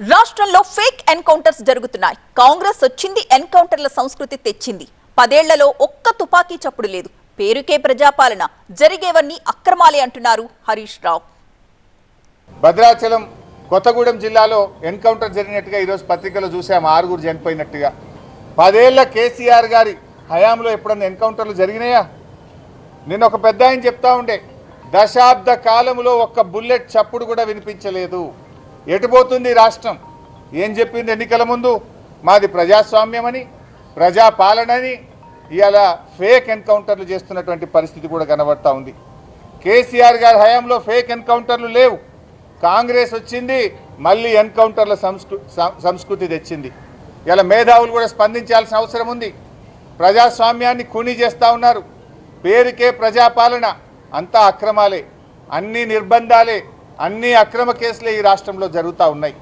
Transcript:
రాష్ట్రంలో fake encounters జరుగుతున్నాయి. కాంగ్రెస్ వచ్చింది ఎన్కౌంటర్ల సంస్కృతి తెచ్చింది. పదేళ్ళలో ఒక్క తుపాకీ చప్పుడు లేదు. పేరుకే ప్రజాపాలన. జరిగేవన్నీ అక్రమాలే అంటున్నారు హరీష్ రావు. భద్రాచలం కొత్తగూడెం జిల్లాలో ఎన్కౌంటర్ జరిగినట్టుగా ఈరోజు పత్రికలో చూసాం. ఆరుగురు చనిపోయినట్టుగా. పదేళ్ళ కేసీఆర్ గారి హయాంలో ఎప్పుడన్నా ఎన్కౌంటర్లు జరిగినాయా? నిన్న ఒక పెద్ద ఆయన చెప్తా ఉండే దశాబ్ద కాలంలో ఒక్క బుల్లెట్ చప్పుడు కూడా వినిపించలేదు. ఎటుపోతుంది రాష్ట్రం? ఏం చెప్పింది ఎన్నికల ముందు? మాది ప్రజాస్వామ్యమని ప్రజాపాలనని ఇవాళ ఫేక్ ఎన్కౌంటర్లు చేస్తున్నటువంటి పరిస్థితి కూడా కనబడతా ఉంది. కేసీఆర్ గారి హయాంలో ఫేక్ ఎన్కౌంటర్లు లేవు. కాంగ్రెస్ వచ్చింది మళ్ళీ ఎన్కౌంటర్ల సంస్కృ సం- సంస్కృతి తెచ్చింది. ఇలా మేధావులు కూడా స్పందించాల్సిన అవసరం ఉంది. ప్రజాస్వామ్యాన్ని ఖూనీ చేస్తూ ఉన్నారు. పేరుకే ప్రజాపాలన. అంతా అక్రమాలే. అన్ని నిర్బంధాలే. అన్ని అక్రమ కేసులే ఈ రాష్ట్రంలో జరుగుతూ ఉన్నాయి.